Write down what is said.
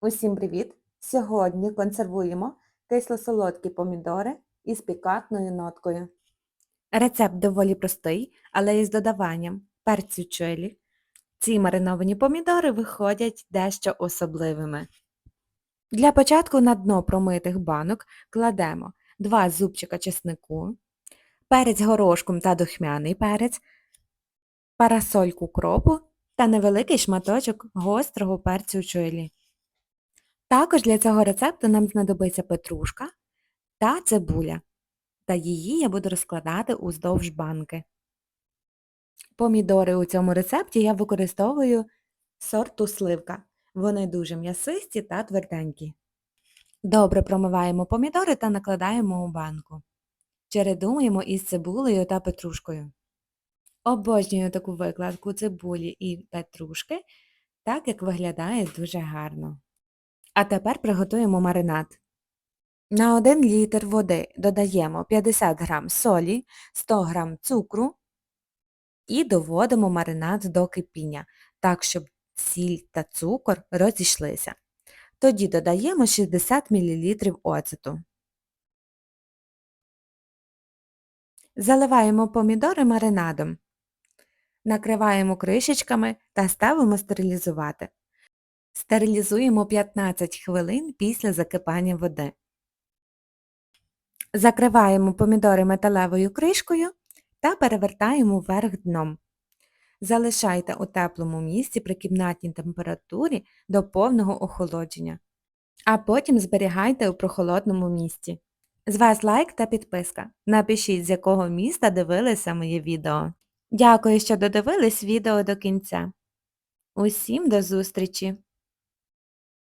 Усім привіт! Сьогодні консервуємо кисло-солодкі помідори із пікантною ноткою. Рецепт доволі простий, але із додаванням перцю чилі. Ці мариновані помідори виходять дещо особливими. Для початку на дно промитих банок кладемо 2 зубчика чеснику, перець горошком та духмяний перець, парасольку кропу та невеликий шматочок гострого перцю чилі. Також для цього рецепту нам знадобиться петрушка та цибуля. Та її я буду розкладати уздовж банки. Помідори у цьому рецепті я використовую сорту сливка. Вони дуже м'ясисті та тверденькі. Добре промиваємо помідори та накладаємо у банку. Чередуємо із цибулею та петрушкою. Обожнюю таку викладку цибулі і петрушки, так як виглядає дуже гарно. А тепер приготуємо маринад. На 1 літр води додаємо 50 г солі, 100 г цукру і доводимо маринад до кипіння, так, щоб сіль та цукор розійшлися. Тоді додаємо 60 мл оцету. Заливаємо помідори маринадом. Накриваємо кришечками та ставимо стерилізувати. Стерилізуємо 15 хвилин після закипання води. Закриваємо помідори металевою кришкою та перевертаємо вверх дном. Залишайте у теплому місці при кімнатній температурі до повного охолодження, а потім зберігайте у прохолодному місці. З вас лайк та підписка. Напишіть, з якого міста дивилися моє відео. Дякую, що додивились відео до кінця. Усім до зустрічі!